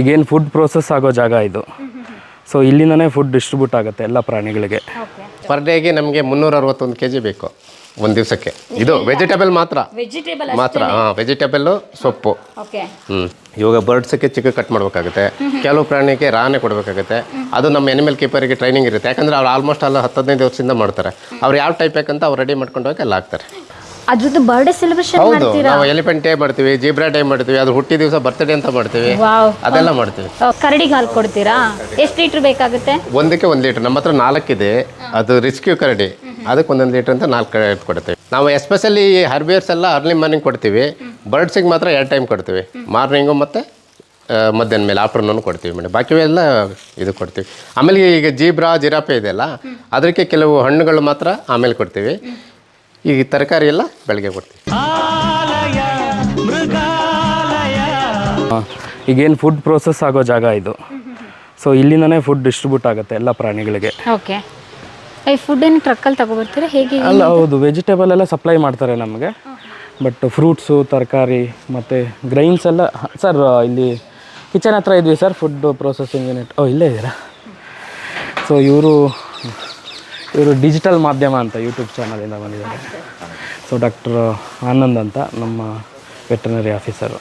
ಈಗೇನು food process ಆಗೋ ಜಾಗ ಇದು. ಸೊ ಇಲ್ಲಿಂದನೇ ಫುಡ್ ಡಿಸ್ಟ್ರಿಬ್ಯೂಟ್ ಆಗುತ್ತೆ ಎಲ್ಲ ಪ್ರಾಣಿಗಳಿಗೆ. ಓಕೆ ಪರ್ ಡೇಗೆ ನಮಗೆ ಮುನ್ನೂರ ಅರವತ್ತೊಂದು ಕೆ ಜಿ ಬೇಕು ಒಂದು ದಿವಸಕ್ಕೆ. ಇದು ವೆಜಿಟೇಬಲ್ ಮಾತ್ರ. ವೆಜಿಟೇಬಲ್ ಮಾತ್ರ. ಹಾಂ ವೆಜಿಟೇಬಲ್ಲು ಸೊಪ್ಪು. ಓಕೆ ಹ್ಞೂ ಇವಾಗ ಬರ್ಡ್ಸಕ್ಕೆ ಚಿಕ್ಕ ಕಟ್ ಮಾಡಬೇಕಾಗುತ್ತೆ. ಕೆಲವು ಪ್ರಾಣಿಗೆ ರಾನೆ ಕೊಡಬೇಕಾಗುತ್ತೆ. ಅದು ನಮ್ಮ ಎನಿಮಲ್ ಕೀಪರಿಗೆ ಟ್ರೈನಿಂಗ್ ಇರುತ್ತೆ. ಯಾಕಂದರೆ ಅವ್ರು ಆಲ್ಮೋಸ್ಟ್ ಅಲ್ಲ ಹತ್ತು ಹದಿನೈದು ವರ್ಷದಿಂದ ಮಾಡ್ತಾರೆ. ಅವ್ರು ಯಾವ ಟೈಪ್ ಬೇಕಂತ ಅವ್ರು ರೆಡಿ ಮಾಡ್ಕೊಂಡು ಹೋಗಿ ಅಲ್ಲಿ ಹಾಕ್ತಾರೆ. ಅದ್ರದ್ದು ಬರ್ಡೇ ಸೆಲೆಬ್ರೇಷನ್ ಹೌದು ಮಾಡ್ತೀರಾ? ನಾವು ಎಲಿಫೆಂಟ್ ಡೇ ಮಾಡ್ತೀವಿ ಜೀಬ್ರಾ ಡೇ ಮಾಡ್ತೀವಿ ಅದು ಹುಟ್ಟಿ ದಿವಸ ಬರ್ತ್ಡೇ ಅಂತ ಮಾಡ್ತೀವಿ. ವಾವ್ ಅದೆಲ್ಲ ಮಾಡ್ತೀವಿ. ಕರಡಿಗೆ ಹಾಲು ಕೊಡ್ತೀರಾ? ಎಷ್ಟು ಲೀಟರ್ ಬೇಕಾಗುತ್ತೆ? ಒಂದಕ್ಕೆ ಒಂದು ಲೀಟರ್ ನಮ್ಮ ಹತ್ರ ಇದೆ ಅದು ರಿಸ್ಕ್ಯೂ ಕರಡಿ. ಅದಕ್ಕೆ ಒಂದೊಂದು ಲೀಟರ್ ಅಂತ ನಾಲ್ಕು ಕಡೆ ಕೊಡ್ತೀವಿ. ನಾವು ಎಸ್ಪೆಷಲಿ ಹರ್ಬಿಯರ್ಸ್ ಎಲ್ಲ ಅರ್ಲಿ ಮಾರ್ನಿಂಗ್ ಕೊಡ್ತೀವಿ. ಬರ್ಡ್ಸಿಗೆ ಮಾತ್ರ ಎರಡು ಟೈಮ್ ಕೊಡ್ತೀವಿ. ಮಾರ್ನಿಂಗು ಮತ್ತು ಮಧ್ಯಾಹ್ನ ಮೇಲೆ ಆಫ್ಟರ್ನೂನ್ ಕೊಡ್ತೀವಿ ಮೇಡಮ್. ಬಾಕಿ ಎಲ್ಲ ಇದು ಕೊಡ್ತೀವಿ. ಆಮೇಲೆ ಈಗ ಜೀಬ್ರಾ ಜಿರಾಪೆ ಇದೆಯಲ್ಲ ಅದಕ್ಕೆ ಕೆಲವು ಹಣ್ಣುಗಳು ಮಾತ್ರ ಆಮೇಲೆ ಕೊಡ್ತೀವಿ. ಈಗ ತರಕಾರಿ ಎಲ್ಲ ಬೆಳಗ್ಗೆ ಕೊಡ್ತೀವಿ ಈಗೇನು ಫುಡ್ ಪ್ರೋಸೆಸ್ ಆಗೋ ಜಾಗ ಇದು. ಸೊ ಇಲ್ಲಿಂದನೇ ಫುಡ್ ಡಿಸ್ಟ್ರಿಬ್ಯೂಟ್ ಆಗುತ್ತೆ ಎಲ್ಲ ಪ್ರಾಣಿಗಳಿಗೆ. ಓಕೆ ಈ ಫುಡ್ ಏನು ಟ್ರಕ್ಕಲ್ಲಿ ತಗೊಬರ್ತೀರಾ? ಹೇಗೆ ಅಲ್ಲ ಹೌದು ವೆಜಿಟೇಬಲ್ ಎಲ್ಲ ಸಪ್ಲೈ ಮಾಡ್ತಾರೆ ನಮಗೆ. ಬಟ್ ಫ್ರೂಟ್ಸು ತರಕಾರಿ ಮತ್ತು ಗ್ರೈನ್ಸ್ ಎಲ್ಲ ಸರ್ ಇಲ್ಲಿ ಕಿಚನ್ ಹತ್ರ ಇದ್ವಿ ಸರ್ ಫುಡ್ ಪ್ರೊಸೆಸಿಂಗ್ ಯೂನಿಟ್ ಓ ಇಲ್ಲೇ ಇದ್ದೀರಾ? ಸೊ ಇವರು ಇವರು ಡಿಜಿಟಲ್ ಮಾಧ್ಯಮ ಅಂತ ಯೂಟ್ಯೂಬ್ ಚಾನಲಿಂದ ಬಂದಿದ್ದಾರೆ. ಸೊ ಡಾಕ್ಟರ್ ಆನಂದ್ ಅಂತ ನಮ್ಮ ವೆಟರ್ನರಿ ಆಫೀಸರು.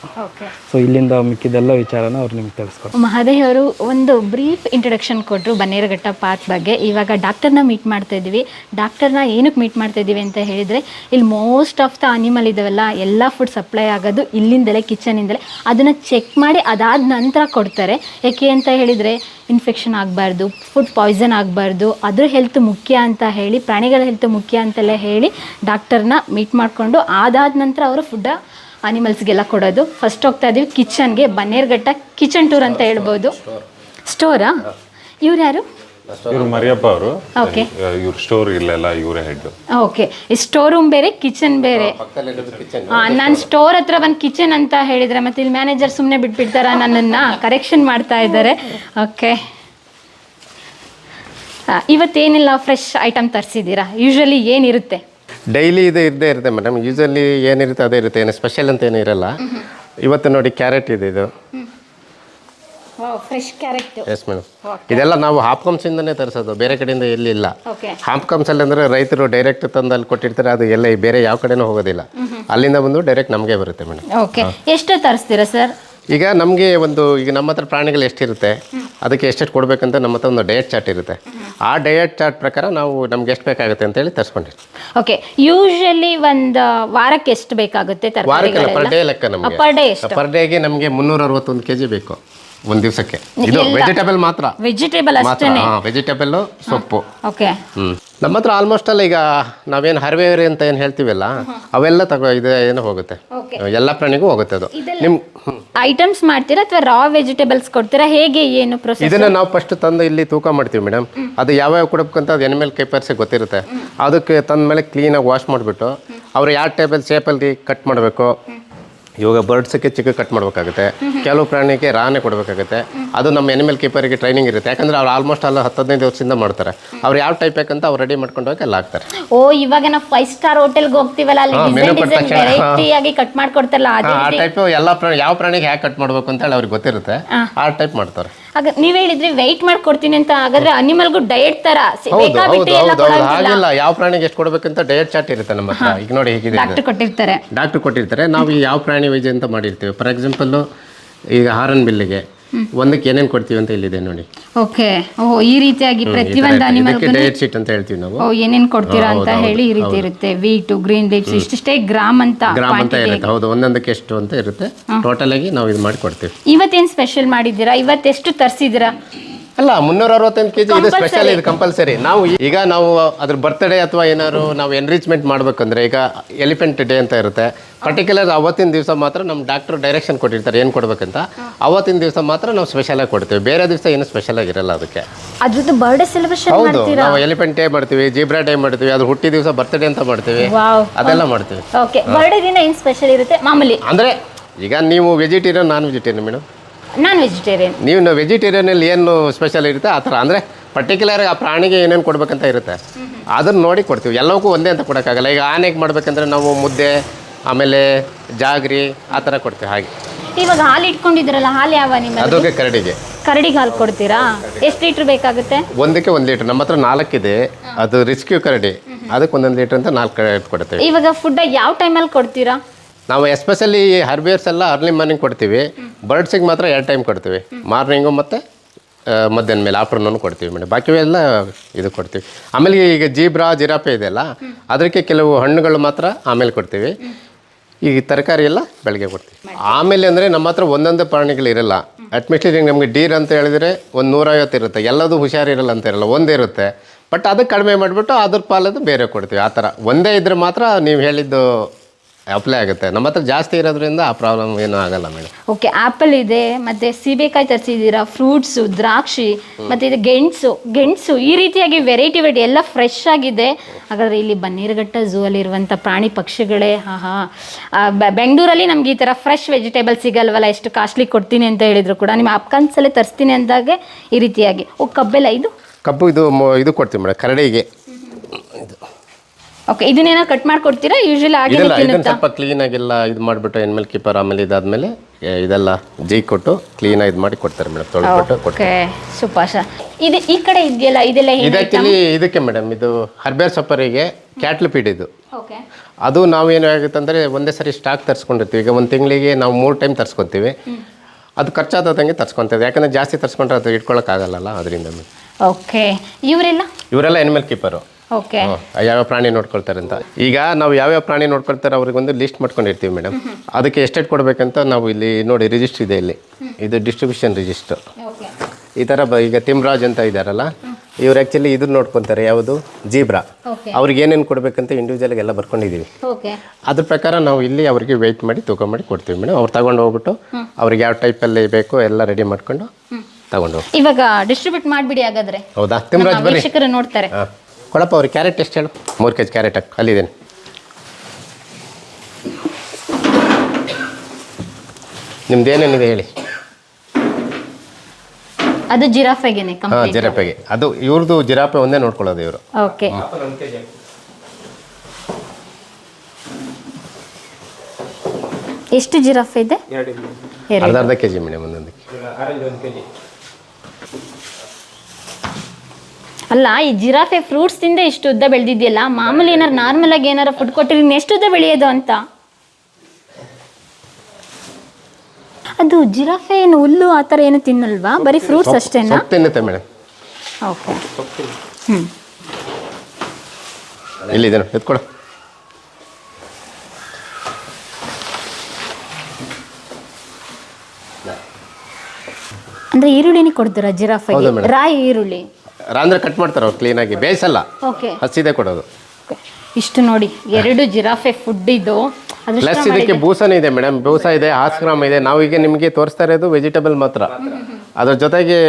ಸೊ ಇಲ್ಲಿಂದ ಮಿಕ್ಕಿದೆಲ್ಲ ವಿಚಾರನ ಅವ್ರು ನಿಮ್ಗೆ ತಿಳಿಸ್ಕೊಡ್ತಾರೆ. ಮಹಾದೇವ್ ಅವರು ಒಂದು ಬ್ರೀಫ್ ಇಂಟ್ರೊಡಕ್ಷನ್ ಕೊಟ್ಟರು ಬನ್ನೇರಘಟ್ಟ ಪಾರ್ಕ್ ಬಗ್ಗೆ. ಇವಾಗ ಡಾಕ್ಟರ್ನ ಮೀಟ್ ಮಾಡ್ತಾ ಇದ್ದೀವಿ. ಡಾಕ್ಟರ್ನ ಏನಕ್ಕೆ ಮೀಟ್ ಮಾಡ್ತಾ ಇದ್ದೀವಿ ಅಂತ ಹೇಳಿದರೆ ಇಲ್ಲಿ ಮೋಸ್ಟ್ ಆಫ್ ದ ಅನಿಮಲ್ ಇದಾವಲ್ಲ ಎಲ್ಲ ಫುಡ್ ಸಪ್ಲೈ ಆಗೋದು ಇಲ್ಲಿಂದಲೇ ಕಿಚನಿಂದಲೇ ಅದನ್ನು ಚೆಕ್ ಮಾಡಿ ಅದಾದ ನಂತರ ಕೊಡ್ತಾರೆ. ಯಾಕೆ ಅಂತ ಹೇಳಿದರೆ ಇನ್ಫೆಕ್ಷನ್ ಆಗಬಾರ್ದು ಫುಡ್ ಪಾಯ್ಸನ್ ಆಗಬಾರ್ದು ಅದ್ರ ಹೆಲ್ತ್ ಮುಖ್ಯ ಅಂತ ಹೇಳಿ ಪ್ರಾಣಿಗಳ ಹೆಲ್ತ್ ಮುಖ್ಯ ಅಂತೆಲ್ಲ ಹೇಳಿ ಡಾಕ್ಟರ್ನ ಮೀಟ್ ಮಾಡಿಕೊಂಡು ಅದಾದ ನಂತರ ಅವರು ಫುಡ್ಡ ಅನಿಮಲ್ಸ್ಗೆಲ್ಲ ಕೊಡೋದು. ಫಸ್ಟ್ ಹೋಗ್ತಾ ಇದೀವಿ ಕಿಚನ್ಗೆ ಬನ್ನೇರ್ಘಟ್ಟ ಕಿಚನ್ ಟೂರ್ ಅಂತ ಹೇಳ್ಬೋದು. ಸ್ಟೋರಾ ಇವ್ರು ಯಾರು? ಇವರು ಮರಿಯಪ್ಪ ಅವರು. ಓಕೆ ಇವ್ರ ಸ್ಟೋರ್ ಇಲ್ಲೆಲ್ಲ ಇವರೇ ಹೆಡ್ ಓಕೆ ಸ್ಟೋರ್ ರೂಮ್ ಬೇರೆ ಕಿಚನ್ ಬೇರೆ. ನಾನು ಸ್ಟೋರ್ ಹತ್ರ ಬಂದು ಕಿಚನ್ ಅಂತ ಹೇಳಿದ್ರೆ ಮತ್ತೆ ಇಲ್ಲಿ ಮ್ಯಾನೇಜರ್ ಸುಮ್ಮನೆ ಬಿಟ್ಬಿಡ್ತಾರ ನನ್ನನ್ನು? ಕರೆಕ್ಷನ್ ಮಾಡ್ತಾ ಇದ್ದಾರೆ. ಓಕೆ ಇವತ್ತೇನಿಲ್ಲ ಫ್ರೆಶ್ ಐಟಮ್ ತರಿಸಿದ್ದೀರಾ? ಯೂಶ್ವಲಿ ಏನಿರುತ್ತೆ? ಡೈಲಿ ಇದು ಇದ್ದೇ ಇರುತ್ತೆ ಮೇಡಮ್. ಯೂಸಲಿ ಏನಿರುತ್ತೆ ಅದೇ ಇರುತ್ತೆ. ಏನು ಸ್ಪೆಷಲ್ ಅಂತ ಏನೂ ಇರಲ್ಲ. ಇವತ್ತು ನೋಡಿ ಕ್ಯಾರೆಟ್ ಇದೆ ಇದು. ಫ್ರೆಶ್ ಕ್ಯಾರೆಟ್ ಎಸ್ ಮೇಡಮ್ ಇದೆಲ್ಲ ನಾವು ಹಾಪ್ಕಮ್ಸಿಂದನೇ ತರಿಸೋದು. ಬೇರೆ ಕಡೆಯಿಂದ ಎಲ್ಲಿ ಇಲ್ಲ. ಹಾಪ್ಕಮ್ಸ್ ಅಲ್ಲಿ ಅಂದರೆ ರೈತರು ಡೈರೆಕ್ಟ್ ತಂದು ಅಲ್ಲಿ ಕೊಟ್ಟಿರ್ತಾರೆ. ಅದು ಎಲ್ಲ ಬೇರೆ ಯಾವ ಕಡೆನೂ ಹೋಗೋದಿಲ್ಲ. ಅಲ್ಲಿಂದ ಬಂದು ಡೈರೆಕ್ಟ್ ನಮಗೆ ಬರುತ್ತೆ ಮೇಡಮ್. ಓಕೆ ಎಷ್ಟು ತರಿಸ್ತೀರಾ ಸರ್ ಈಗ ನಮಗೆ ಒಂದು ಈಗ ನಮ್ಮ ಹತ್ರ ಪ್ರಾಣಿಗಳು ಎಷ್ಟಿರುತ್ತೆ ಅದಕ್ಕೆ ಎಷ್ಟೆಷ್ಟು ಕೊಡಬೇಕಂತ ನಮ್ಮ ಹತ್ರ ಒಂದು ಡಯಟ್ ಚಾರ್ಟ್ ಇರುತ್ತೆ. ಆ ಡಯಟ್ ಚಾರ್ಟ್ ಪ್ರಕಾರ ನಾವು ನಮ್ಗೆ ಎಷ್ಟು ಬೇಕಾಗುತ್ತೆ ಅಂತೇಳಿ ತರಿಸ್ಕೊಂಡಿರ್ತೀವಿ ಓಕೆ ಯೂಶಲಿ ಒಂದು ವಾರಕ್ಕೆ ಎಷ್ಟು ಬೇಕಾಗುತ್ತೆ ವಾರಕ್ಕೆ ಪರ್ ಡೇ ಲೆಕ್ಕ ನಮಗೆ. ಪರ್ ಡೇ ಎಷ್ಟು? ಪರ್ ಡೇಗೆ ನಮಗೆ ಮುನ್ನೂರ ಅರವತ್ತೊಂದು ಕೆ ಜಿ ಬೇಕು ಒಂದು ದಿವಸಕ್ಕೆ. ಇದು ವೆಜಿಟೇಬಲ್ ಮಾತ್ರ. ವೆಜಿಟೇಬಲ್ ಮಾತ್ರ ವೆಜಿಟೇಬಲ್ ಸೊಪ್ಪು. ಓಕೆ ಹ್ಞೂ ನಮ್ಮ ಹತ್ರ ಆಲ್ಮೋಸ್ಟ್ ಅಲ್ಲ ಈಗ ನಾವೇನು ಹರ್ವೇರಿ ಅಂತ ಏನು ಹೇಳ್ತೀವಲ್ಲ ಅವೆಲ್ಲ ತಗೋ ಇದು ಏನು ಹೋಗುತ್ತೆ. ಎಲ್ಲ ಪ್ರಾಣಿಗೂ ಹೋಗುತ್ತೆ ಅದು. ನಿಮ್ಮ ಐಟಮ್ಸ್ ಮಾಡ್ತೀರಾ ಅಥವಾ ರಾ ವೆಜಿಟೇಬಲ್ಸ್ ಕೊಡ್ತೀರಾ? ಹೇಗೆ ಏನು ಪ್ರೊಸೆಸ್ ಇದನ್ನ ನಾವು ಫಸ್ಟ್ ತಂದು ಇಲ್ಲಿ ತೂಕ ಮಾಡ್ತೀವಿ ಮೇಡಮ್ ಅದು ಯಾವ್ಯಾವ ಕೊಡಬೇಕಂತ ಅದು ಎನಿಮಲ್ ಕೈಪರ್ಸಿಗೆ ಗೊತ್ತಿರುತ್ತೆ. ಅದಕ್ಕೆ ತಂದ ಮೇಲೆ ಕ್ಲೀನಾಗಿ ವಾಶ್ ಮಾಡಿಬಿಟ್ಟು ಅವ್ರು ಯಾವ ಟೇಬಲ್ ಶೇಪಲ್ಲಿ ಕಟ್ ಮಾಡಬೇಕು ಇವಾಗ ಬರ್ಡ್ಸಕ್ಕೆ ಚಿಕ್ಕ ಕಟ್ ಮಾಡಬೇಕಾಗುತ್ತೆ. ಕೆಲವು ಪ್ರಾಣಿಗೆ ರಾನೆ ಕೊಡಬೇಕಾಗುತ್ತೆ. ಅದು ನಮ್ಮ ಎನಿಮಲ್ ಕೀಪರಿಗೆ ಟ್ರೈನಿಂಗ್ ಇರುತ್ತೆ. ಯಾಕಂದ್ರೆ ಅವ್ರು ಆಲ್ಮೋಸ್ಟ್ ಅಲ್ಲ ಹತ್ತು ಹದಿನೈದು ವರ್ಷದಿಂದ ಮಾಡ್ತಾರೆ. ಅವ್ರು ಯಾವ ಟೈಪ್ ಬೇಕಂತ ಅವ್ರು ರೆಡಿ ಮಾಡ್ಕೊಂಡು ಹೋಗಿ ಅಲ್ಲಿ ಹಾಕ್ತಾರೆ ಓ ಇವಾಗ ನಾವು ಫೈವ್ ಸ್ಟಾರ್ ಹೋಟೆಲ್ಗೆ ಹೋಗ್ತೀವಲ್ಲ ಅಲ್ಲಿ ಮೆನು ಡಿಸೈನ್ menu ಕೊಟ್ಟ ಡಿಸೈನ್ ತಕ್ಷಣ, ವೆರೈಟಿ ಆಗಿ ಕಟ್ ಮಾಡ್ಕೊಡ್ತಾರಲ್ಲ ಆ ಟೈಪ್ ಎಲ್ಲ ಪ್ರಾಣಿ ಯಾವ ಪ್ರಾಣಿಗೆ ಹ್ಯಾಕ್ ಕಟ್ ಮಾಡಬೇಕು ಅಂತ ಹೇಳಿ ಅವ್ರಿಗೆ ಗೊತ್ತಿರುತ್ತೆ. ಆ ಟೈಪ್ ಮಾಡ್ತಾರೆ. ಆಗ ನೀವ್ ಹೇಳಿದ್ರಿ ವೆಯ್ಟ್ ಮಾಡ್ಕೊಡ್ತೀನಿ ಅಂತ ಹಾಗಾದ್ರೆ ಅನಿಮಲ್ಗೂ ಡಯಟ್ ತರ ಸಿ- ಹೌದು ಹೌದು ಬೇಕಾಬಿಟ್ಟಿ ಎಲ್ಲ ಹೌದು ಹೌದು. ಕೊಡಂಗಿಲ್ಲ. ಹಾಗಿಲ್ಲ ಯಾವ ಪ್ರಾಣಿಗೆ ಎಷ್ಟು ಕೊಡಬೇಕಂತ ಡಯಟ್ ಚಾರ್ಟ್ ಇರುತ್ತೆ ನಮ್ಮ ಹತ್ರ. ಈಗ ನೋಡಿ ಹೇಗಿದೆ ಡಾಕ್ಟರ್ ಕೊಟ್ಟಿರ್ತಾರೆ. ಡಾಕ್ಟರ್ ಕೊಟ್ಟಿರ್ತಾರೆ. ನಾವು ಈ ಯಾವ ಪ್ರಾಣಿ ವೈದ್ಯ ಅಂತ ಮಾಡಿರ್ತೀವಿ. ಫಾರ್ ಎಕ್ಸಾಂಪಲ್ಲು ಈಗ ಹಾರನ್ ಬಿಲ್ಲಿಗೆ. ಒಂದಕ್ಕೆ ಏನೇನು ಕೊಡ್ತೀವಿ ಅಂತ ಇಲ್ಲಿದೆ ನೋಡಿ. ಓಕೆ. ಓ ಈ ರೀತಿಯಾಗಿ ಪ್ರತಿಯೊಂದು ಅನಿಮಲ್ ಇದಕ್ಕೆ ಡಯಟ್ ಶೀಟ್ ಅಂತ ಹೇಳ್ತೀವಿ ನಾವು. ಓ ಏನೇನು ಕೊಡ್ತೀರಾ ಅಂತ ಹೇಳಿ ಈ ರೀತಿ ಇರುತ್ತೆ. ವೀಟು ಗ್ರೀನ್ ಲೀಫ್ಸ್ ಇಷ್ಟಷ್ಟೇ ಗ್ರಾಮ್ ಅಂತ ಗ್ರಾಮ್ ಅಂತ. ಇರುತ್ತೆ. ಹೌದು ಒಂದೊಂದಕ್ಕೆ ಎಷ್ಟು ಅಂತ ಇರುತ್ತೆ. ಟೋಟಲ್ ಆಗಿ ನಾವು ಇದು ಮಾಡಿ ಕೊಡ್ತೀವಿ ಇವತ್ತೇನು ಸ್ಪೆಷಲ್ ಮಾಡಿದ್ದೀರಾ? ಇವತ್ತೆಷ್ಟು ತರಿಸಿದ್ದೀರಾ? ಅಲ್ಲ ಮುನ್ನೂರ ಅರವತ್ತೈದು ಕೆಜಿ ಇದು ಸ್ಪೆಷಲ್ ಇದು ಕಂಪಲ್ಸರಿ ನಾವು ಈಗ ನಾವು ಅದ್ರ ಬರ್ತ್ಡೇ ಅಥವಾ ಏನಾದ್ರು ನಾವು ಎನ್ರಿಚ್ಮೆಂಟ್ ಮಾಡ್ಬೇಕಂದ್ರೆ ಈಗ ಎಲಿಫೆಂಟ್ ಡೇ ಅಂತ ಇರುತ್ತೆ. ಪರ್ಟಿಕ್ಯುಲರ್ ಅವತ್ತಿನ ದಿವಸ ಮಾತ್ರ ನಮ್ಮ ಡಾಕ್ಟರ್ ಡೈರೆಕ್ಷನ್ ಕೊಟ್ಟಿರ್ತಾರೆ ಏನು ಕೊಡ್ಬೇಕಂತ? ಅವತ್ತಿನ ದಿವಸ ಮಾತ್ರ ನಾವು ಸ್ಪೆಷಲ್ ಆಗಿ ಕೊಡ್ತೀವಿ. ಬೇರೆ ದಿವಸ ಏನು ಸ್ಪೆಷಲ್ ಆಗಿರಲ್ಲ ಅದಕ್ಕೆ. ಅದ್ರದ್ದು ಬರ್ಡೇ ಸೆಲೆಬ್ರೇಷನ್ ಹೌದು ನಾವು ಎಲಿಫೆಂಟ್ ಡೇ ಮಾಡ್ತೀವಿ ಜೀಬ್ರಾ ಡೇ ಮಾಡ್ತೀವಿ ಅದು ಹುಟ್ಟಿ ದಿವಸ ಬರ್ತ್ಡೇ ಅಂತ ಮಾಡ್ತೀವಿ. ಅದೆಲ್ಲ ಮಾಡ್ತೀವಿ. ಓಕೆ ಬರ್ಡೇ ದಿನ ಏನು ಸ್ಪೆಷಲ್ ಇರುತ್ತೆ? ಮಾಮೂಲಿ. ಅಂದ್ರೆ ಈಗ ನೀವು vegetarian non vegetarian madam non vegetarian ನೀವು ವೆಜಿಟೇರಿಯನಲ್ಲಿ ಏನು ಸ್ಪೆಷಲ್ ಇರುತ್ತೆ? ಆ ಥರ. ಅಂದರೆ ಪರ್ಟಿಕ್ಯುಲರ್ ಆ ಪ್ರಾಣಿಗೆ ಏನೇನು ಕೊಡಬೇಕಂತ ಇರುತ್ತೆ. ಅದನ್ನ ನೋಡಿ ಕೊಡ್ತೀವಿ. ಎಲ್ಲವಕ್ಕೂ ಒಂದೇ ಅಂತ ಕೊಡೋಕ್ಕಾಗಲ್ಲ. ಈಗ ಆನೆಗೆ ಮಾಡ್ಬೇಕಂದ್ರೆ ನಾವು ಮುದ್ದೆ ಆಮೇಲೆ ಜಾಗ್ರಿ ಆ ಥರ ಕೊಡ್ತೀವಿ. ಹಾಗೆ. ಇವಾಗ ಹಾಲು ಇಟ್ಕೊಂಡಿದ್ರಲ್ಲ ಹಾಲು ಯಾವ ನಿಮ್ಮ ಅದಕ್ಕೆ ಕರಡಿಗೆ. ಕರಡಿಗೆ ಹಾಲು ಕೊಡ್ತೀರಾ? ಎಷ್ಟು ಲೀಟ್ರ್ ಬೇಕಾಗುತ್ತೆ? ಒಂದಕ್ಕೆ ಒಂದು ಲೀಟ್ರ್. ನಮ್ಮ ಹತ್ರ ನಾಲ್ಕಿದೆ. ಅದು ರಿಸ್ಕ್ಯೂ ಕರಡಿ. ಅದಕ್ಕೆ ಒಂದೊಂದು ಲೀಟ್ರ್ ಅಂತ ನಾಲ್ಕು ಕಡೆ ಕೊಡ್ತೇವೆ ಇವಾಗ ಫುಡ್ ಯಾವ ಟೈಮಲ್ಲಿ ಕೊಡ್ತೀರಾ? ನಾವು ಎಸ್ಪೆಷಲಿ ಹರ್ಬಿಯರ್ಸ್ ಎಲ್ಲ ಅರ್ಲಿ ಮಾರ್ನಿಂಗ್ ಕೊಡ್ತೀವಿ. ಬರ್ಡ್ಸಿಗೆ ಮಾತ್ರ ಎರಡು ಟೈಮ್ ಕೊಡ್ತೀವಿ. ಮಾರ್ನಿಂಗು ಮತ್ತು ಮಧ್ಯಾಹ್ನ ಮೇಲೆ ಆಫ್ಟರ್ನೂನ್ ಕೊಡ್ತೀವಿ ಮೇಡಮ್. ಬಾಕಿ ಎಲ್ಲ ಇದು ಕೊಡ್ತೀವಿ. ಆಮೇಲೆ ಈಗ ಜೀಬ್ರಾ ಜಿರಾಪೆ ಇದೆಯಲ್ಲ, ಅದಕ್ಕೆ ಕೆಲವು ಹಣ್ಣುಗಳು ಮಾತ್ರ ಆಮೇಲೆ ಕೊಡ್ತೀವಿ. ಈಗ ತರಕಾರಿ ಎಲ್ಲ ಬೆಳಗ್ಗೆ ಕೊಡ್ತೀವಿ. ಆಮೇಲೆ ಅಂದರೆ ನಮ್ಮ ಹತ್ರ ಒಂದೊಂದು ಪ್ರಾಣಿಗಳು ಇರಲ್ಲ. ಅಟ್ಮಿಸ್ಟ್ ಈಗ ನಮಗೆ ಡೀರ್ ಅಂತ ಹೇಳಿದರೆ ಒಂದು ನೂರೈವತ್ತು ಇರುತ್ತೆ. ಎಲ್ಲದೂ ಹುಷಾರಿರಲ್ಲ ಅಂತ ಇರಲ್ಲ. ಒಂದೇ ಇರುತ್ತೆ. ಬಟ್ ಅದಕ್ಕೆ ಕಡಿಮೆ ಮಾಡಿಬಿಟ್ಟು ಅದ್ರ ಪಾಲದು ಬೇರೆ ಕೊಡ್ತೀವಿ. ಆ ಥರ. ಒಂದೇ ಇದ್ದರೆ ಮಾತ್ರ ನೀವು ಹೇಳಿದ್ದು ಅಪ್ಲೈ ಆಗುತ್ತೆ. ನಮ್ಮ ಹತ್ರ ಜಾಸ್ತಿ ಇರೋದ್ರಿಂದ ಆ ಪ್ರಾಬ್ಲಮ್ ಏನೂ ಆಗಲ್ಲ ಮೇಡಮ್ ಓಕೆ ಆ್ಯಪಲ್ ಇದೆ ಮತ್ತೆ ಸೀಬೆಕಾಯಿ ತರಿಸಿದ್ದೀರಾ ಫ್ರೂಟ್ಸು ದ್ರಾಕ್ಷಿ ಮತ್ತೆ ಇದು ಗೆಣಸು. ಗೆಣಸು ಈ ರೀತಿಯಾಗಿ ವೆರೈಟಿ ವೆರೈಟಿ ಎಲ್ಲ ಫ್ರೆಶ್ ಆಗಿದೆ. ಹಾಗಾದ್ರೆ ಇಲ್ಲಿ ಬನ್ನೀರ್ಘಟ್ಟ ಝೂ ಅಲ್ಲಿರುವಂಥ ಪ್ರಾಣಿ ಪಕ್ಷಿಗಳೇ ಹಾ ಹಾ ಬೆಂಗಳೂರಲ್ಲಿ ನಮ್ಗೆ ಈ ಥರ ಫ್ರೆಶ್ ವೆಜಿಟೇಬಲ್ ಸಿಗಲ್ವಲ್ಲ ಎಷ್ಟು ಕಾಸ್ಟ್ಲಿ ಕೊಡ್ತೀನಿ ಅಂತ ಹೇಳಿದ್ರು ಕೂಡ. ನಿಮ್ಮ ಅಪ್ಕನ್ಸಲ್ಲೇ ತರಿಸ್ತೀನಿ ಅಂದಾಗೆ ಈ ರೀತಿಯಾಗಿ. ಓ ಕಬ್ಬೆಲ್ಲ ಇದು? ಕಬ್ಬು ಇದು ಮೊ- ಇದು ಕೊಡ್ತೀವಿ ಮೇಡಮ್ ಕರಡಿಗೆ. ಓಕೆ ಇದನ್ನೇನೋ ಕಟ್ ಮಾಡ್ಕೊಡ್ತೀರಾ? ಯೂಶುವಲಿ ಹಾಗೆ ಇದೆಲ್ಲ ಇದನ್ನ ತಿನ್ನುತ್ತಾ? ಸ್ವಲ್ಪ ಕ್ಲೀನಾಗೆಲ್ಲ ಇದು ಮಾಡಿಬಿಟ್ಟು ಎನ್ಮೇಲ್ ಕೀಪರ್ ಆಮೇಲೆ ಇದಾದ್ಮೇಲೆ ಇದೆಲ್ಲ ಜೈ ಕೊಟ್ಟು ಕ್ಲೀನಾಗಿ ಇದು ಮಾಡಿ ಕೊಡ್ತಾರೆ ಮೇಡಮ್ ತೊಳೆದ್ಬಿಟ್ಟು ಕೊಡ್ತಾರೆ. ಓಕೆ ಸುಪಾಷ ಇದು ಈ ಕಡೆ ಇದೆಯಲ್ಲ ಇದೆಲ್ಲ ಇದು ಏನು ಆ್ಯಕ್ಚುಲಿ ಇದಕ್ಕೆ ಮೇಡಮ್ ಇದು ಹರ್ಬೇರ್ ಸಫರಿಗೆ ಕ್ಯಾಟ್ಲ್ ಫೀಡ್ ಇದು. ಓಕೆ ಅದು ನಾವು ಏನು ಆಗುತ್ತೆ ಅಂದರೆ ಒಂದೇ ಸರಿ ಸ್ಟಾಕ್ ತರಿಸ್ಕೊಂಡಿರ್ತೀವಿ. ಈಗ ಒಂದು ತಿಂಗಳಿಗೆ ನಾವು ಮೂರು ಟೈಮ್ ತರಿಸ್ಕೊತೀವಿ. ಅದು ಖರ್ಚಾದಂಗೆ ತರಿಸ್ಕೊತೀವಿ. ಯಾಕಂದ್ರೆ ಜಾಸ್ತಿ ತರಿಸ್ಕೊಂಡ್ರೆ ಅದು ಇಟ್ಕೊಳ್ಳೋಕ್ಕಾಗಲ್ಲ ಅದರಿಂದ ಓಕೆ ಇವರೆಲ್ಲ? ಇವರೆಲ್ಲ ಎನಿಮಲ್ ಕೀಪರು ಓಕೆ. ಯಾವ್ಯಾವ ಪ್ರಾಣಿ ನೋಡ್ಕೊಳ್ತಾರೆ ಅಂತ. ಈಗ ನಾವು ಯಾವ್ಯಾವ ಪ್ರಾಣಿ ನೋಡ್ಕೊಳ್ತಾರೆ ಅವ್ರಿಗೆ ಒಂದು ಲಿಸ್ಟ್ ಮಾಡ್ಕೊಂಡಿರ್ತೀವಿ ಮೇಡಮ್. ಅದಕ್ಕೆ ಎಷ್ಟೆಷ್ಟು ಕೊಡಬೇಕಂತ ನಾವು ಇಲ್ಲಿ ನೋಡಿ ರಿಜಿಸ್ಟ್ರ್ ಇದೆ ಇಲ್ಲಿ. ಇದು ಡಿಸ್ಟ್ರಿಬ್ಯೂಷನ್ ರಿಜಿಸ್ಟರ್ ಈ ಥರ ಬ ಈಗ ತಿಮ್ರಾಜ್ ಅಂತ ಇದ್ದಾರಲ್ಲ ಇವ್ರು ಆ್ಯಕ್ಚುಲಿ ಇದನ್ನ ನೋಡ್ಕೊತಾರೆ ಯಾವುದು? ಜೀಬ್ರಾ. ಅವ್ರಿಗೆ ಏನೇನು ಕೊಡಬೇಕಂತ ಇಂಡಿವಿಜುವಲ್ಗೆ ಎಲ್ಲ ಬರ್ಕೊಂಡಿದ್ದೀವಿ ಅದ್ರ ಪ್ರಕಾರ ನಾವು ಇಲ್ಲಿ ಅವರಿಗೆ ವೆಯ್ಟ್ ಮಾಡಿ ತೂಕ ಮಾಡಿ ಕೊಡ್ತೀವಿ ಮೇಡಮ್. ಅವ್ರು ತಗೊಂಡು ಹೋಗ್ಬಿಟ್ಟು ಅವ್ರಿಗೆ ಯಾವ ಟೈಪಲ್ಲಿ ಬೇಕೋ ಎಲ್ಲ ರೆಡಿ ಮಾಡ್ಕೊಂಡು ತಗೊಂಡು ಇವಾಗ ಡಿಸ್ಟ್ರಿಬ್ಯೂಟ್ ಮಾಡಿಬಿಡಿ ಹಾಗಾದ್ರೆ. ಹೌದಾ? ತಿಮ್ರಾಜ್ ಬರ್ರಿ ನೋಡ್ತಾರೆ. ಹಾಂ ಕೊಡಪ್ಪ ಅವ್ರಿಗೆ ಕ್ಯಾರೆಟ್ ಎಷ್ಟು ಹೇಳು. ಮೂರು ಕೆ ಜಿ ಕ್ಯಾರೆಟ್ ಹಾಕಿ ಅಲ್ಲಿದ್ದೇನೆ. ನಿಮ್ದು ಏನೇನಿದೆ ಹೇಳಿ? ಅದು ಜಿರಾಫೆಗೆನೆ ಹಾಂ ಜಿರಾಫೆಗೆ. ಅದು ಇವ್ರದ್ದು ಜಿರಾಫೆ ಒಂದೇ ನೋಡ್ಕೊಳ್ಳೋದು ಇವರು. ಓಕೆ ಎಷ್ಟು ಜಿರಾಫೆ ಇದೆ? ಅರ್ಧ ಅರ್ಧ ಕೆ ಜಿ ಮೇಡಮ್ ಒಂದೊಂದಕ್ಕೆ. ಅಲ್ಲ ಈ ಜಿರಾಫೆ ಫ್ರೂಟ್ಸ್ ತಿಂದ ಇಷ್ಟು ಉದ್ದ ಬೆಳೆದಿದೆಯಲ್ಲ ಮಾಮೂಲಿ ಏನಾರು ನಾರ್ಮಲ್ ಆಗಿ ಏನಾರು ಫುಡ್ ಕೊಟ್ಟಿರಿ ಎಷ್ಟು ಉದ್ದ ಬೆಳೆಯೋದು ಅಂತ? ಅದು ಜಿರಾಫೆ ಏನು ಹುಲ್ಲು ಆ ಥರ ಏನು ತಿನ್ನಲ್ವಾ? ಬರೀ ಫ್ರೂಟ್ಸ್ ಅಷ್ಟೇನಾ? ತಿನ್ನುತ್ತೆ ಮೇಡಮ್. ಓಕೆ. ಹ್ಞೂ ಇಲ್ಲಿದೆ ಎತ್ಕೊಡ. ಅಂದ್ರೆ ಈರುಳ್ಳಿನೇ ಕೊಡ್ತೀರಾ ಜಿರಾಫೆ. ರಾಯಿ ಈರುಳ್ಳಿ. ರಾಂದ್ರೆ ಕಟ್ ಮಾಡ್ತಾರೆ ಅವ್ರು ಕ್ಲೀನಾಗಿ ಬೇಯಿಸಲ್ಲ ಓಕೆ ಹಸಿದೆ ಕೊಡೋದು. ಇಷ್ಟು ನೋಡಿ ಎರಡು ಜಿರಾಫೆ ಫುಡ್ ಇದು. ಅದೃಷ್ಟ ಪ್ಲಸ್ ಇದಕ್ಕೆ ಬೂಸನ ಇದೆ ಮೇಡಮ್ ಬೂಸ ಇದೆ ಹಾಸ್ಗ್ರಾಮ್ ಇದೆ. ನಾವು ಈಗ ನಿಮಗೆ ತೋರಿಸ್ತಾ ಇರೋದು ವೆಜಿಟೇಬಲ್ ಮಾತ್ರ. ಅದ್ರ ಜೊತೆಗೆ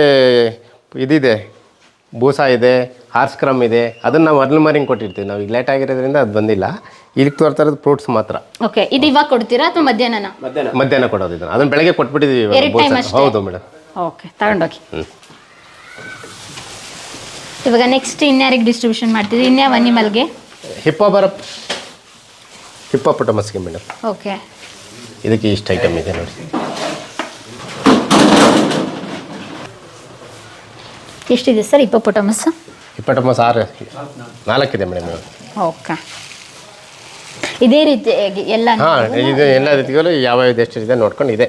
ಇದಿದೆ. ಬೂಸ ಇದೆ ಹಾರ್ಸ್ಕ್ರಮ್ ಇದೆ. ಅದನ್ನ ನಾವು ಅರ್ಲ್ ಮಾರಿಂಗ್ ಕೊಟ್ಟಿರ್ತೀವಿ. ನಾವು ಈಗ ಲೇಟ್ ಆಗಿರೋದ್ರಿಂದ ಅದು ಬಂದಿಲ್ಲ. ಇಲ್ಲಿ ತೋರ್ತಾ ಇರೋದು ಫ್ರೂಟ್ಸ್ ಮಾತ್ರ. ಓಕೆ ಇದು ಇವಾಗ ಕೊಡ್ತೀರಾ ಅಥವಾ ಮಧ್ಯಾಹ್ನ. ಮಧ್ಯಾಹ್ನ ಕೊಡೋದು ಇದನ್ನ. ಅದನ್ನ ಬೆಳಗ್ಗೆ ಕೊಟ್ಬಿಟ್ಟಿದ್ದೀವಿ ಇವಾಗ ಎರಡು ಬೂಸ. ಅಷ್ಟೇ? ಹೌದು ಮೇಡಮ್ ಓಕೆ ತಗೊಂಡೋಗಿ. ಇವಾಗ ನೆಕ್ಸ್ಟ್ ಇನ್ಯಾರಿಗೆ ಡಿಸ್ಟ್ರಿಬ್ಯೂಷನ್ ಮಾಡ್ತೀವಿ ಇನ್ಯಾವ ಅನಿಮಲ್ಗೆ ಹಿಪ್ಪೋ ಬರಪ್ ಹಿಪ್ಪೋ ಪಟಮಸ್ಗೆ ಮೇಡಮ್. ಓಕೆ ಇದಕ್ಕೆ ಇಷ್ಟು ಐಟಮ್ ಇದೆ ನೋಡಿ. ಎಷ್ಟಿದೆ ಸರ್ ಇಪ್ಪೊಪೊಟಮಸ್ ಹಿಪ್ಪಟಮಸ್ ಆರು ಇದೆ ಮೇಡಮ್ ಓಕೆ ಇದೇ ರೀತಿ ಎಲ್ಲ ಹಾಂ ಇದು ಎಲ್ಲ ರೀತಿಗಳು ಯಾವ ಯಾವ ಎಷ್ಟು ಇದೆ ನೋಡ್ಕೊಂಡು ಇದೆ.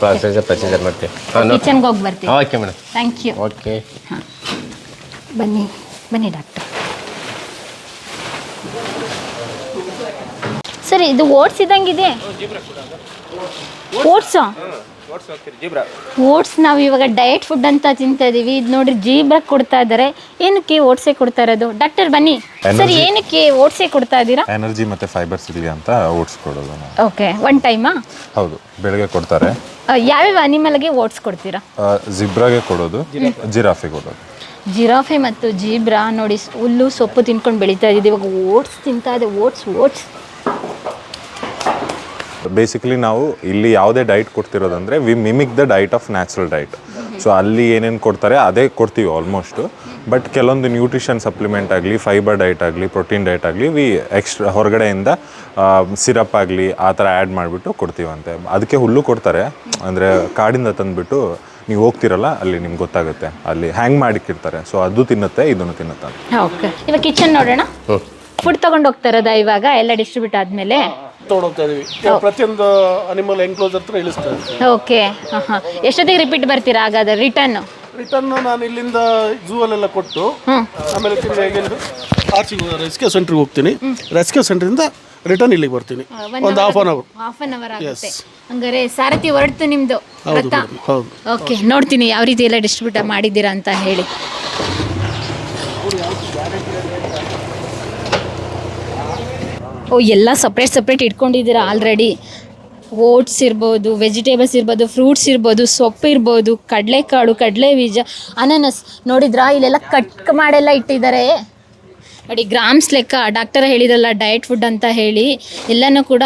ಪ್ರೊಸೀಜರ್ ಪ್ರೊಸೀಜರ್ ಮಾಡ್ತೀವಿ. ಹಾಂ ಕಿಚನ್ಗೆ ಹೋಗಿ ಬರ್ತೀವಿ. Okay madam thank you okay ಬನ್ನಿ ಬನ್ನಿ ಡಾಕ್ಟರ್ ಸರ್ ಇದು ಓಟ್ಸ್ ಇದ್ದಂಗಿದೆ. ಓಟ್ಸ್? ಓಟ್ಸ್ ನಾವು ಇವಾಗ ಡಯಟ್ ಫುಡ್ ಅಂತ ತಿಂತಾ ಇದೀವಿ. ಇದು ನೋಡಿ ಜೀಬ್ರ ಕೊಡ್ತಾ ಇದ್ದಾರೆ ಏನಕ್ಕೆ ಓಟ್ಸೆ ಕೊಡ್ತಾ ಇರೋದು? ಡಾಕ್ಟರ್ ಬನ್ನಿ. ಸರ್ ಏನಕ್ಕೆ ಓಟ್ಸೆ ಕೊಡ್ತಾ ಇದ್ದೀರಾ ಎನರ್ಜಿ ಮತ್ತೆ ಫೈಬರ್ ಸಿಗಲಿ ಅಂತ ಓಟ್ಸ್ ಕೊಡೋದು ಓಕೆ ಒನ್ ಟೈಮಾ ಹೌದು ಬೆಳಗ್ಗೆ ಕೊಡ್ತಾರೆ. ಯಾವ್ಯಾವ ಅನಿಮಲ್ಗೆ ಓಟ್ಸ್ ಕೊಡ್ತೀರಾ? ಜಿಬ್ರಾಗೆ ಕೊಡೋದು ಜಿರಾಫಿಗೆ ಕೊಡೋದು. ಜಿರಾಫೆ ಮತ್ತು ಜೀಬ್ರಾ ನೋಡಿ ಹುಲ್ಲು ಸೊಪ್ಪು ತಿನ್ಕೊಂಡು ಬೆಳೀತಾ ಇದ್ದೀವಿ. ಇವಾಗ ಓಟ್ಸ್ ತಿಂತಾ ಇದೆ. Oats oats. ಬೇಸಿಕಲಿ ನಾವು ಇಲ್ಲಿ ಯಾವುದೇ diet ಕೊಡ್ತಿರೋದಂದ್ರೆ we mimic the diet of natural diet so ಅಲ್ಲಿ ಏನೇನು ಕೊಡ್ತಾರೆ ಅದೇ ಕೊಡ್ತೀವಿ ಆಲ್ಮೋಸ್ಟ್ ಬಟ್ ಕೆಲವೊಂದು ನ್ಯೂಟ್ರಿಷನ್ ಸಪ್ಲಿಮೆಂಟ್ ಆಗಲಿ ಫೈಬರ್ ಡೈಟ್ ಆಗಲಿ ಪ್ರೋಟೀನ್ ಡೈಟ್ ಆಗಲಿ ವಿ ಎಕ್ಸ್ಟ್ರಾ ಹೊರಗಡೆಯಿಂದ ಸಿರಪ್ ಆಗಲಿ ಆ ಥರ ಆ್ಯಡ್ ಮಾಡಿಬಿಟ್ಟು ಕೊಡ್ತೀವಂತೆ. ಅದಕ್ಕೆ ಹುಲ್ಲು ಕೊಡ್ತಾರೆ. ಅಂದರೆ ಕಾಡಿಂದ ತಂದುಬಿಟ್ಟು ನೀವು ಹೋಗ್ತಿರಲ್ಲ ಅಲ್ಲಿ ನಿಮ್ಗೆ ಗೊತ್ತಾಗುತ್ತೆ. ಅಲ್ಲಿ ಹ್ಯಾಂಗ್ ಮಾಡಿಕ್ಕಿರ್ತಾರೆ ಸೊ ಅದು ತಿನ್ನುತ್ತೆ ಇದನ್ನು ತಿನ್ನುತ್ತೆ ಅಂತ. ಓಕೆ ಇವಾಗ ಕಿಚನ್ ನೋಡೋಣ. ಫುಡ್ ತಗೊಂಡು ಹೋಗ್ತಾರದ ಇವಾಗ? ಎಲ್ಲ ಡಿಸ್ಟ್ರಿಬ್ಯೂಟ್ ಆದ್ಮೇಲೆ? ತೊಗೊಂಡೋಗ್ತಾ ಇದೀವಿ ಇವಾಗ ಪ್ರತಿಯೊಂದು ಅನಿಮಲ್ ಎನ್ಕ್ಲೋಸ್ ಹತ್ರ ಇಳಿಸ್ತಾ ಇದ್ದೀವಿ. ಓಕೆ ಹಾಂ ಹಾಂ. ಎಷ್ಟೊತ್ತಿಗೆ ರಿಪೀಟ್ ಬರ್ತೀರಾ ಹಾಗಾದ್ರೆ? ರಿಟರ್ನ್ ರಿಟರ್ನ್ ನಾನು ಇಲ್ಲಿಂದ ಝೂ ಅಲ್ಲೆಲ್ಲ ಕೊಟ್ಟು ಆಮೇಲೆ ತಿರ್ಗಿ ಇಲ್ಲಿಂದ ಆಚೆಗೆ ರೆಸ್ಕ್ಯೂ ಸೆಂಟ್ರಿಗೆ ಹೋಗ್ತೀನಿ. ರೆಸ್ಕ್ಯೂ ಸೆಂಟ್ರಿಂದ ರಿಟರ್ನ್ ಇಲ್ಲಿಗೆ ಬರ್ತೀನಿ. ಒಂದು half an hour half an hour ಆಗುತ್ತೆ. ಹಂಗಾರೆ ಸಾರಥಿ ಹೊರಡ್ತು ನಿಮ್ದು ಹೌದು ರಥ ಹೌದು. ಓಕೆ ನೋಡ್ತೀನಿ ಯಾವ ರೀತಿ ಎಲ್ಲ ಡಿಸ್ಟ್ರಿಬ್ಯೂಟ್ ಮಾಡಿದ್ದೀರಾ ಅಂತ ಹೇಳಿ. ಓ ಎಲ್ಲ ಸಪ್ರೇಟ್ ಸಪ್ರೇಟ್ ಇಟ್ಕೊಂಡಿದ್ದೀರಾ ಆಲ್ರೆಡಿ ಓಟ್ಸ್ ಇರ್ಬೋದು ವೆಜಿಟೇಬಲ್ಸ್ ಇರ್ಬೋದು ಫ್ರೂಟ್ಸ್ ಇರ್ಬೋದು ಸೊಪ್ಪು ಇರ್ಬೋದು ಕಡಲೆಕಾಳು ಕಡಲೆ ಬೀಜ ಅನಾನಸ್ ನೋಡಿದ್ರಾ ಇಲ್ಲೆಲ್ಲ ಕಟ್ ಮಾಡೆಲ್ಲ ಇಟ್ಟಿದ್ದಾರೆ. ನೋಡಿ, ಗ್ರಾಮ್ಸ್ ಲೆಕ್ಕ, ಡಾಕ್ಟರ್ ಹೇಳಿದ್ರಲ್ಲ ಡಯಟ್ ಫುಡ್ ಅಂತ ಹೇಳಿ, ಎಲ್ಲನೂ ಕೂಡ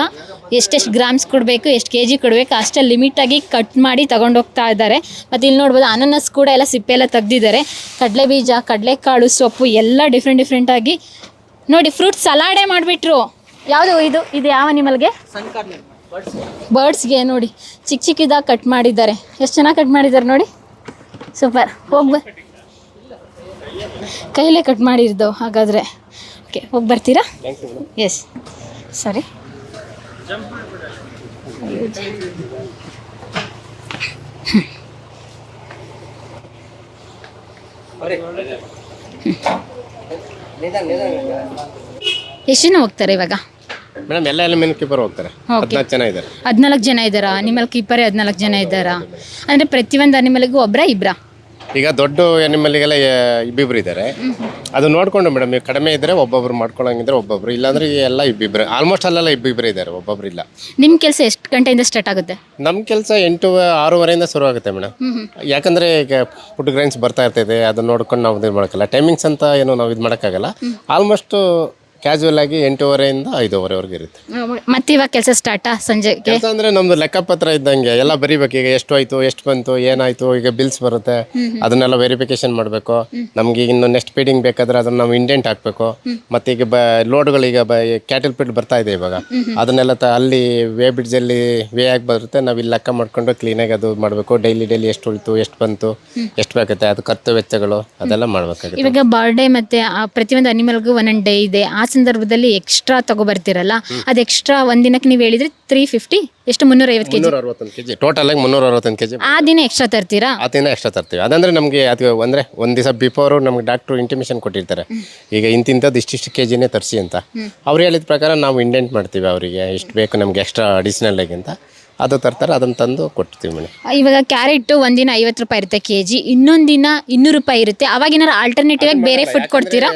ಎಷ್ಟೆಷ್ಟು ಗ್ರಾಮ್ಸ್ ಕೊಡಬೇಕು, ಎಷ್ಟು ಕೆ ಜಿ ಕೊಡಬೇಕು, ಅಷ್ಟೇ ಲಿಮಿಟಾಗಿ ಕಟ್ ಮಾಡಿ ತಗೊಂಡೋಗ್ತಾ ಇದ್ದಾರೆ. ಮತ್ತು ಇಲ್ಲಿ ನೋಡ್ಬೋದು, ಅನಾನಸ್ ಕೂಡ ಎಲ್ಲ ಸಿಪ್ಪೆ ಎಲ್ಲ ತೆಗ್ದಿದ್ದಾರೆ. ಕಡಲೆ ಬೀಜ, ಕಡಲೆಕಾಳು, ಸೊಪ್ಪು ಎಲ್ಲ ಡಿಫ್ರೆಂಟ್ ಡಿಫ್ರೆಂಟಾಗಿ ನೋಡಿ ಫ್ರೂಟ್ ಸಲಾಡೇ ಮಾಡಿಬಿಟ್ರು. ಯಾವುದು ಇದು? ಇದು ಯಾವ ಅನಿಮಲ್ಗೆ ಬರ್ಡ್ಸ್ಗೆ ನೋಡಿ ಚಿಕ್ಕ ಚಿಕ್ಕದಾಗ ಕಟ್ ಮಾಡಿದ್ದಾರೆ. ಎಷ್ಟು ಚೆನ್ನಾಗಿ ಕಟ್ ಮಾಡಿದ್ದಾರೆ ನೋಡಿ. ಸೂಪರ್ ಹೋಗ್ಬ ಕೈಲೇ ಕಟ್ ಮಾಡಿರ್ದು ಹಾಗಾದರೆ. ಓಕೆ ಹೋಗಿ ಬರ್ತೀರಾ? ಎಸ್ ಸರಿ ಎಷ್ಟು ಜನ ಹೋಗ್ತಾರೆ ಇವಾಗ? ಮೇಡಮ್ ಎಲ್ಲ ಎಲಿಮೆಂಟ್ ಕೀಪರ್ ಹೋಗ್ತಾರೆ. ಹದಿನಾಲ್ಕು ಜನ ಇದ್ದಾರೆ. ಹದಿನಾಲ್ಕು ಜನ ಇದ್ದಾರಾ? ಅನಿಮಲ್ ಕೀಪರೇ ಹದಿನಾಲ್ಕು ಜನ ಇದ್ದಾರಾ? ಅಂದರೆ ಪ್ರತಿಯೊಂದು ಅನಿಮಲ್ಗೂ ಒಬ್ಬರ ಇಬ್ಬರಾ ಈಗ ದೊಡ್ಡ ಎನಿಮಲ್ಗೆಲ್ಲ ಇಬ್ಬಿಬ್ರು ಇದ್ದಾರೆ ಅದು ನೋಡ್ಕೊಂಡು ಮೇಡಮ್ ಈಗ ಕಡಿಮೆ ಇದ್ದರೆ ಒಬ್ಬೊಬ್ರು ಮಾಡ್ಕೊಳಂಗಿದ್ರೆ ಒಬ್ಬೊಬ್ರು ಇಲ್ಲಾಂದ್ರೆ ಈ ಎಲ್ಲ ಇಬ್ಬಿಬ್ರು ಆಲ್ಮೋಸ್ಟ್ ಅಲ್ಲೆಲ್ಲ ಇಬ್ಬಿಬ್ರು ಇದ್ದಾರೆ ಒಬ್ಬೊಬ್ರು ಇಲ್ಲ. ನಿಮ್ಮ ಕೆಲಸ ಎಷ್ಟು ಗಂಟೆಯಿಂದ ಸ್ಟಾರ್ಟ್ ಆಗುತ್ತೆ? ನಮ್ಮ ಕೆಲಸ ಎಂಟು ಆರೂವರೆಯಿಂದ ಶುರು ಆಗುತ್ತೆ ಮೇಡಮ್ ಯಾಕಂದರೆ ಈಗ ಫುಡ್ ಗ್ರೈನ್ಸ್ ಬರ್ತಾ ಇರ್ತೈತೆ ಅದನ್ನ ನೋಡ್ಕೊಂಡು ನಾವು ಇದು ಮಾಡೋಕ್ಕಲ್ಲ ಟೈಮಿಂಗ್ಸ್ ಅಂತ ಏನು ನಾವು ಇದು ಮಾಡೋಕ್ಕಾಗಲ್ಲ. ಆಲ್ಮೋಸ್ಟ್ ಕ್ಯಾಶುವಲ್ ಆಗಿ ಎಂಟೂವರೆಯಿಂದ ಐದೂವರೆವರೆಗೆ ಇರುತ್ತೆ. ಮತ್ತೆ ಇವಾಗ ಕೆಲಸ ಸ್ಟಾರ್ಟಾ ಸಂಜೆ ಕೆಲಸ ಅಂದರೆ ನಮ್ದು ಲೆಕ್ಕಪತ್ರ ಇದ್ದಂಗೆ ಎಲ್ಲ ಬರಿಬೇಕು. ಈಗ ಎಷ್ಟು ಆಯ್ತು ಎಷ್ಟು ಬಂತು ಏನಾಯ್ತು ಈಗ ಬಿಲ್ಸ್ ಬರುತ್ತೆ. ಅದನ್ನೆಲ್ಲ ವೆರಿಫಿಕೇಶನ್ ಮಾಡಬೇಕು. ನಮ್ಗೆ ಈಗ ಇನ್ನು ನೆಕ್ಸ್ಟ್ ಫೀಡಿಂಗ್ ಬೇಕಾದ್ರೆ ಅದನ್ನ ನಾವು ಇಂಡೆಂಟ್ ಹಾಕಬೇಕು. ಮತ್ತೆ ಈಗ ಬ ಲೋಡ್ಗಳು ಈಗ ಕ್ಯಾಟಲ್ ಪಿಟ್ ಬರ್ತಾ ಇದೆ ಇವಾಗ. ಅದನ್ನೆಲ್ಲ ತ ಅಲ್ಲಿ ವೇ ಬ್ರಿಡ್ಜಲ್ಲಿ ವೇ ಆಗಿ ಬರುತ್ತೆ. ನಾವು ಇಲ್ಲಿ ಲೆಕ್ಕ ಮಾಡ್ಕೊಂಡು ಕ್ಲೀನಾಗಿ ಅದು ಮಾಡಬೇಕು. ಡೈಲಿ ಡೈಲಿ ಎಷ್ಟು ಉಳಿತು ಎಷ್ಟು ಬಂತು ಎಷ್ಟು ಬೇಕಾಗುತ್ತೆ ಅದು ಖರ್ಚು ವೆಚ್ಚಗಳು ಅದೆಲ್ಲ ಮಾಡ್ಬೇಕಾಗುತ್ತೆ. ಇವಾಗ ಬರ್ಡೇ ಮತ್ತೆ ಆ ಪ್ರತಿಯೊಂದು ಅನಿಮಲ್ಗೂ ಒಂದೊಂದು ಡೇ ಇದೆ. ಆ ಸಂದರ್ಭದಲ್ಲಿ ಎಕ್ಸ್ಟ್ರಾ ತಗೊಬರ್ತೀರಲ್ಲ? ಅದು ಎಕ್ಸ್ಟ್ರಾ ಒಂದಿನಕ್ಕೆ ನೀವು ಹೇಳಿದ್ರೆ ತ್ರೀ ಫಿಫ್ಟಿ ಎಷ್ಟು ಮುನ್ನೂರ ಐವತ್ತು ಕೆಜಿ? ಮುನ್ನೂರ ಅರವತ್ತೊಂದು ಟೋಟಲ್ ಆಗಿ ಮುನ್ನೂರ ಅರವತ್ತೊಂದು ಕೆಜಿ ಆ ದಿನ ಎಕ್ಸ್ಟ್ರಾ ತರ್ತೀರಾ? ಆತಿಂದ ಎಕ್ಸ್ಟ್ರಾ ತರ್ತೀವಿ. ಅದಂದ್ರೆ ನಮಗೆ ಅದು ಅಂದರೆ ಒಂದು ದಿವಸ ಬಿಫೋರು ನಮ್ಗೆ ಡಾಕ್ಟ್ರು ಇಂಟಿಮೇಷನ್ ಕೊಟ್ಟಿರ್ತಾರೆ. ಈಗ ಇಂತಿಂಥದ್ದು ಇಷ್ಟಿಷ್ಟು ಕೆ ಜಿನೇ ತರಿಸಿ ಅಂತ. ಅವ್ರು ಹೇಳಿದ ಪ್ರಕಾರ ನಾವು ಇಂಡೆಂಟ್ ಮಾಡ್ತೀವಿ ಅವರಿಗೆ. ಇಷ್ಟು ಬೇಕು ನಮ್ಗೆ ಎಕ್ಸ್ಟ್ರಾ ಅಡಿಷನಲ್ ಆಗಿ ಅಂತ. ಅದು ತರ್ತಾರೆ ಅದನ್ನ ತಂದು ಕೊಡ್ತೀವಿ ಮೇಡಮ್ ಇವಾಗ ಕ್ಯಾರೆಟ್ ಒಂದಿನ ಐವತ್ತು ರೂಪಾಯಿ ಇರುತ್ತೆ ಕೆ ಜಿ ಇನ್ನೊಂದು ದಿನ ಇನ್ನೂರು ರೂಪಾಯಿ ಇರುತ್ತೆ. ಅವಾಗ ಏನಾರ ಆಲ್ಟರ್ನೇಟಿವ್ ಆಗಿ ಬೇರೆ ಫುಡ್ ಕೊಡ್ತೀರಾ?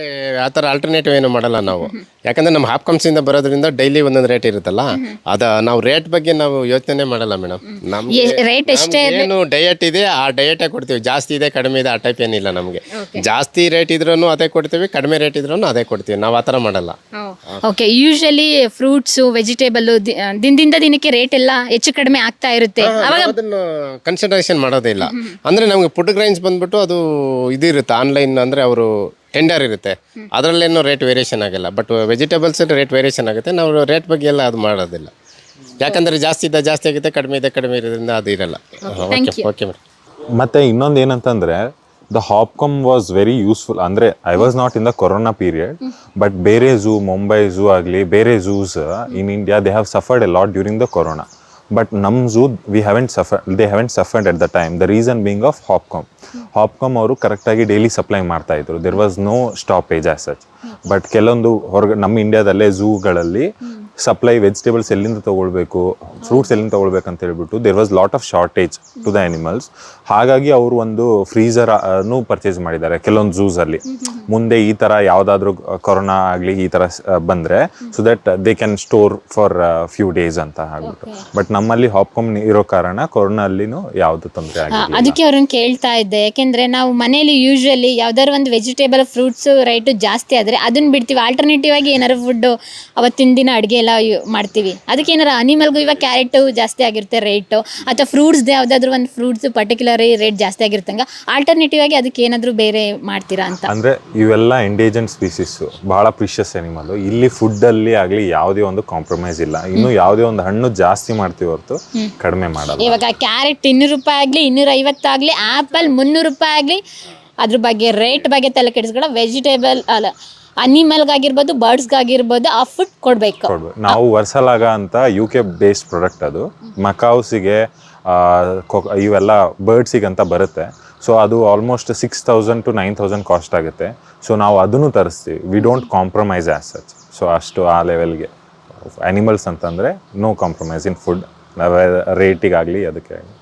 ಆ ಥರ ಆಲ್ಟರ್ನೇಟಿವ್ ಏನು ಮಾಡಲ್ಲ ನಾವು. ಯಾಕಂದ್ರೆ ನಮ್ಮ ಹಾಪ್ಕಮ್ಸಿಂದ ಬರೋದ್ರಿಂದ ಡೈಲಿ ಒಂದೊಂದು ರೇಟ್ ಇರುತ್ತಲ್ಲ ಅದ ನಾವು ರೇಟ್ ಬಗ್ಗೆ ನಾವು ಯೋಚನೆ ಮಾಡಲ್ಲ ಮೇಡಮ್ ನಮ್ಗೆ ರೇಟ್ ಎಷ್ಟೇ ಏನು ಡಯಟ್ ಇದೆ ಆ ಡಯಟೇ ಕೊಡ್ತೀವಿ. ಜಾಸ್ತಿ ಇದೆ ಕಡಿಮೆ ಇದೆ ಆ ಟೈಪ್ ಏನಿಲ್ಲ ನಮಗೆ. ಜಾಸ್ತಿ ರೇಟ್ ಇದ್ರೂ ಅದೇ ಕೊಡ್ತೀವಿ ಕಡಿಮೆ ರೇಟ್ ಇದ್ರೂ ಅದೇ ಕೊಡ್ತೀವಿ. ನಾವು ಆ ಥರ ಮಾಡಲ್ಲ. ಓಕೆ ಯೂಶಲಿ ಫ್ರೂಟ್ಸು ವೆಜಿಟೇಬಲ್ ದಿನದಿಂದ ದಿನಕ್ಕೆ ರೇಟ್ ಎಲ್ಲ ಹೆಚ್ಚು ಕಡಿಮೆ ಆಗ್ತಾ ಇರುತ್ತೆ. ಅವಾಗ ಅದನ್ನು ಕನ್ಸಿಡರೇಷನ್ ಮಾಡೋದಿಲ್ಲ ಅಂದ್ರೆ ನಮ್ಗೆ ಫುಡ್ ಗ್ರೈನ್ಸ್ ಬಂದ್ಬಿಟ್ಟು ಅದು ಇದಿರುತ್ತೆ. ಆನ್ಲೈನ್ ಅಂದ್ರೆ ಅವರು ಟೆಂಡರ್ ಇರುತ್ತೆ. ಅದರಲ್ಲೇನು ರೇಟ್ ವೇರಿಯೇಷನ್ ಆಗಲ್ಲ. ಬಟ್ ವೆಜಿಟೇಬಲ್ಸ್ ರೇಟ್ ವೇರಿಯೇಷನ್ ಆಗುತ್ತೆ. ನಾವು ರೇಟ್ ಬಗ್ಗೆ ಎಲ್ಲ ಅದು ಮಾಡೋದಿಲ್ಲ. ಯಾಕಂದ್ರೆ ಜಾಸ್ತಿ ಇದ್ದ ಜಾಸ್ತಿ ಆಗುತ್ತೆ ಕಡಿಮೆ ಇದೆ ಕಡಿಮೆ ಇರೋದ್ರಿಂದ ಅದು ಇರಲ್ಲ. ಓಕೆ ಓಕೆ ಮೇಡಮ್ ಮತ್ತೆ ಇನ್ನೊಂದು ಏನಂತಂದ್ರೆ the Hopcoms was very useful ಅಂದ್ರೆ I was not in the corona period but ಬೇರೆ ಝೂ ಮುಂಬೈ ಝೂ ಆಗಲಿ ಬೇರೆ zoos in India they have suffered a lot during the corona but ನಮ್ಮ zoo we haven't suffer they haven't suffered at the time the reason being of Hopcoms Hopcoms ಅವರು ಕರೆಕ್ಟಾಗಿ daily supply ಮಾಡ್ತಾ ಇದ್ರು. There was no stoppage as such but ಕೆಲವೊಂದು ಹೊರಗೆ ನಮ್ಮ ಇಂಡಿಯಾದಲ್ಲೇ ಝೂಗಳಲ್ಲಿ supply vegetables ಎಲ್ಲಿಂದ ತಗೊಳ್ಬೇಕು ಫ್ರೂಟ್ಸ್ ಎಲ್ಲಿಂದ ತಗೊಳ್ಬೇಕು ಅಂತ ಹೇಳ್ಬಿಟ್ಟು there was lot of shortage to the animals ಹಾಗಾಗಿ ಅವರು ಒಂದು ಫ್ರೀಜರ್ ಅನ್ನು ಪರ್ಚೇಸ್ ಮಾಡಿದ್ದಾರೆ ಕೆಲವೊಂದು ಝೂಸ್ ಅಲ್ಲಿ. ಮುಂದೆ ಈ ತರ ಯಾವ್ದಾದ್ರು ಕೊರೋನಾ ಆಗ್ಲಿ ಈ ತರ ಬಂದರೆ so that they can store for few days ಅಂತ ಆಗ್ಬಿಟ್ಟು. ಬಟ್ ನಮ್ಮಲ್ಲಿ ಹಾಪ್ಕಾಮ್ ಇರೋ ಕಾರಣ ಕೊರೋನಾ ಅಲ್ಲಿನೂ ಯಾವುದು ತೊಂದರೆ ಆಗಿಲ್ಲ. ಅದಕ್ಕೆ ಅವ್ರನ್ನ ಕೇಳ್ತಾ ಇದ್ದೆ. ಯಾಕೆಂದ್ರೆ ನಾವು ಮನೇಲಿ ಯೂಶಲಿ ಯಾವ್ದಾದ್ರು ಒಂದು ವೆಜಿಟೇಬಲ್ ಫ್ರೂಟ್ಸ್ ರೈಟು ಜಾಸ್ತಿ ಆದರೆ ಅದನ್ನ ಬಿಡ್ತೀವಿ. ಆಲ್ಟರ್ನೇಟಿವ್ ಆಗಿ ಏನಾದ್ರು ಫುಡ್ ಅವತ್ತಿನ ದಿನ ಅಡುಗೆ ಎಲ್ಲ ಮಾಡ್ತೀವಿ. ಅದಕ್ಕೆ ಏನಾರ ಅನಿಮಲ್ಗೂ ಇವಾಗ ಕ್ಯಾರೆಟು ಜಾಸ್ತಿ ಆಗಿರುತ್ತೆ ರೇಟು ಅಥವಾ ಫ್ರೂಟ್ಸ್ ಯಾವುದಾದ್ರೂ ಒಂದು ಫ್ರೂಟ್ಸ್ ಪರ್ಟಿಕ್ಯುಲರ್ ರೇಟ್ ಜಾಸ್ತಿ ಆಗಿರ್ತಂಗ ಆಲ್ಟರ್ನೇಟಿವ್ ಆಗಿ ಅದಕ್ಕೆ ಏನಾದರೂ ಬೇರೆ ಮಾಡ್ತೀರಾ ಅಂತ. ಅಂದ್ರೆ ಇವೆಲ್ಲ ಎಂಡೇಜೆಂಟ್ ಸ್ಪೀಸೀಸು ಬಹಳ ಪ್ರಿಷಿಯಸ್ ಅನಿಮಲ್ ಇಲ್ಲಿ ಫುಡ್ ಅಲ್ಲಿ ಆಗ್ಲಿ ಯಾವುದೇ ಒಂದು ಕಾಂಪ್ರಮೈಸ್ ಇಲ್ಲ. ಇನ್ನು ಯಾವುದೇ ಒಂದು ಹಣ್ಣು ಜಾಸ್ತಿ ಮಾಡ್ತೀವಿ ಹೊರತು ಕಡಿಮೆ ಮಾಡಲ್ಲ. ಇವಾಗ ಕ್ಯಾರೆಟ್ ಇನ್ನೂರು ರೂಪಾಯಿ ಆಗಲಿ ಇನ್ನೂರ ಐವತ್ತಾಗಲಿ ಆ್ಯಪಲ್ ಮುನ್ನೂರು ರೂಪಾಯಿ ಆಗಲಿ ಅದ್ರ ಬಗ್ಗೆ ರೇಟ್ ಬಗ್ಗೆ ತಲೆ ಕೆಡಿಸ್ಕೊಳ್ಳೋ ವೆಜಿಟೇಬಲ್ ಅಲ್ಲ ಅನಿಮಲ್ಗಾಗಿರ್ಬೋದು, ಬರ್ಡ್ಸ್ಗಾಗಿರ್ಬೋದು, ಆ ಫುಡ್ ಕೊಡಬೇಕು. ಕೊಡ್ಬೇಕು ನಾವು ವರ್ಸಲಾಗ ಅಂತ ಯು ಕೆ ಬೇಸ್ಡ್ ಪ್ರಾಡಕ್ಟ್ ಅದು. ಮಕಾವ್ಸಿಗೆ ಇವೆಲ್ಲ ಬರ್ಡ್ಸಿಗೆ ಅಂತ ಬರುತ್ತೆ. ಸೊ ಅದು almost six thousand to nine thousand cost ಆಗುತ್ತೆ. ಸೊ ನಾವು ಅದನ್ನು ತರಿಸ್ತೀವಿ. We don't compromise as such so ಅಷ್ಟು ಆ ಲೆವೆಲ್ಗೆ ಅನಿಮಲ್ಸ್ ಅಂತಂದರೆ ನೋ ಕಾಂಪ್ರಮೈಸ್ ಇನ್ ಫುಡ್ ರೇಟಿಗಾಗಲಿ ಅದಕ್ಕೆ. ಮಾಡಿ